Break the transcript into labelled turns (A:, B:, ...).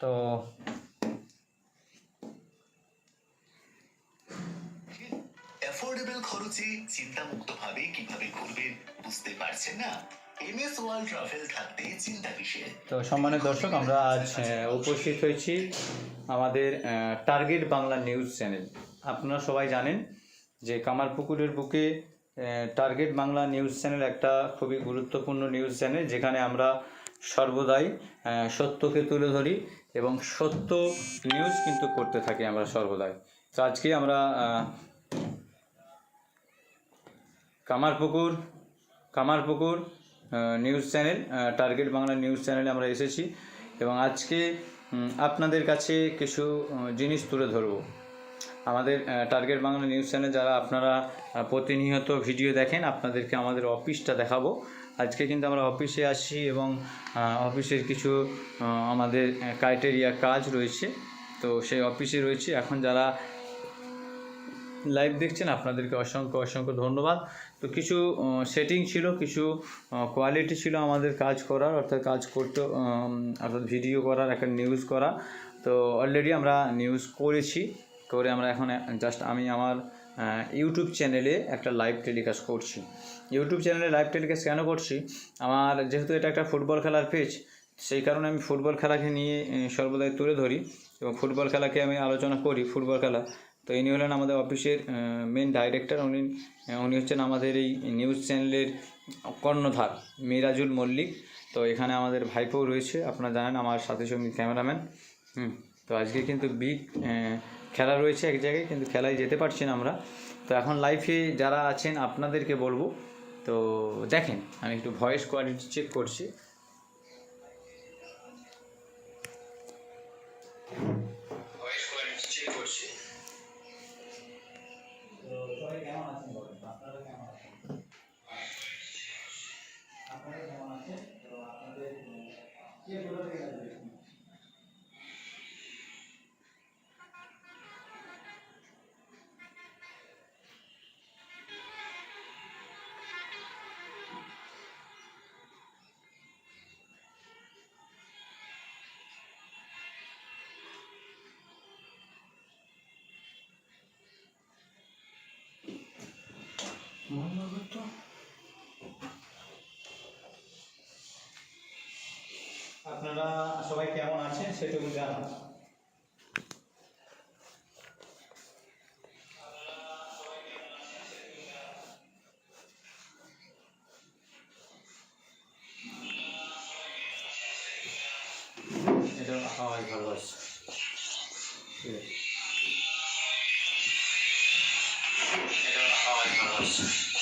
A: তো
B: অ্যাফোর্ডেবল খরচে চিন্তামুক্তভাবে কীভাবে ঘুরবেন বুঝতে পারছেন না? এমএস ওয়ার্ল্ড ট্রাভেল থাকতে চিন্তা কিসের?
A: তো সম্মানিত দর্শক আমরা আজ আহ, উপস্থিত হয়েছি আমাদের টার্গেট বাংলা নিউজ চ্যানেল আপনারা সবাই জানেন যে কামারপুকুরের বুকে টার্গেট বাংলা নিউজ চ্যানেল একটা খুবই গুরুত্বপূর্ণ নিউজ চ্যানেল যেখানে আমরা সর্বদাই সত্যকে তুলে ধরি এবং সত্য নিউজ কিন্তু করতে থাকি আমরা সর্বদাই। তো আজকে আমরা Kamarpukur Kamarpukur news channel target Bangla news চ্যানেলে আমরা এসেছি এবং আজকে আপনাদের কাছে কিছু জিনিস তুলে ধরবো। আমাদের টার্গেট বাংলা নিউজ চ্যানেল যারা আপনারা প্রতিনিয়ত ভিডিও দেখেন, আপনাদেরকে আমাদের অফিসটা দেখাবো। আজকে কিন্তু আমরা অফিসে আসছি এবং অফিসের কিছু আমাদের ক্রাইটেরিয়া কাজ রয়েছে। তো সেই অফিসে রয়েছে। এখন যারা লাইভ দেখছেন, আপনাদেরকে অসংখ্য অসংখ্য ধন্যবাদ। তো কিছু সেটিং ছিল, কিছু কোয়ালিটি ছিল আমাদের কাজ করার, অর্থাৎ কাজ করতে অর্থাৎ ভিডিও করার, একটা নিউজ করা। তো অলরেডি আমরা নিউজ করেছি। করে আমরা এখন জাস্ট আমি আমার ইউটিউব চ্যানেলে একটা লাইভ টেলিকাস্ট করছি। ইউটিউব চ্যানেলে লাইভ টেলিকাস্ট কেন করছি? আমার যেহেতু এটা একটা ফুটবল খেলার পেজ সেই কারণে আমি ফুটবল খেলাকে নিয়ে সর্বদাই তুলে ধরি এবং ফুটবল খেলাকে আমি আলোচনা করি ফুটবল খেলা। তো ইনি হলেন আমাদের অফিসের মেন ডাইরেক্টর উনি উনি হচ্ছেন আমাদের এই নিউজ চ্যানেলের কর্ণধার, মিরাজুল মল্লিক। তো এখানে আমাদের ভাইপো রয়েছে, আপনারা জানেন, আমার সাথে সঙ্গে ক্যামেরাম্যান হুম। তো আজকে কিন্তু বিগ খেলা রয়েছে এক জায়গায় কিন্তু খেলায় যেতে পারছি না আমরা। তো এখন লাইফে যারা আছেন আপনাদেরকে বলব তো দেখেন আমি একটু ভয়েস কোয়ালিটি চেক করছি। চেক করছি। তো কেমন আছেন আপনারা কেমন আছেন? আপনারা সবাই কেমন আছেন সেটুকু জানান। এটা ভালো আছে ঠিক আছে। এটা আওয়াজ ভালো আছে ঠিক আছে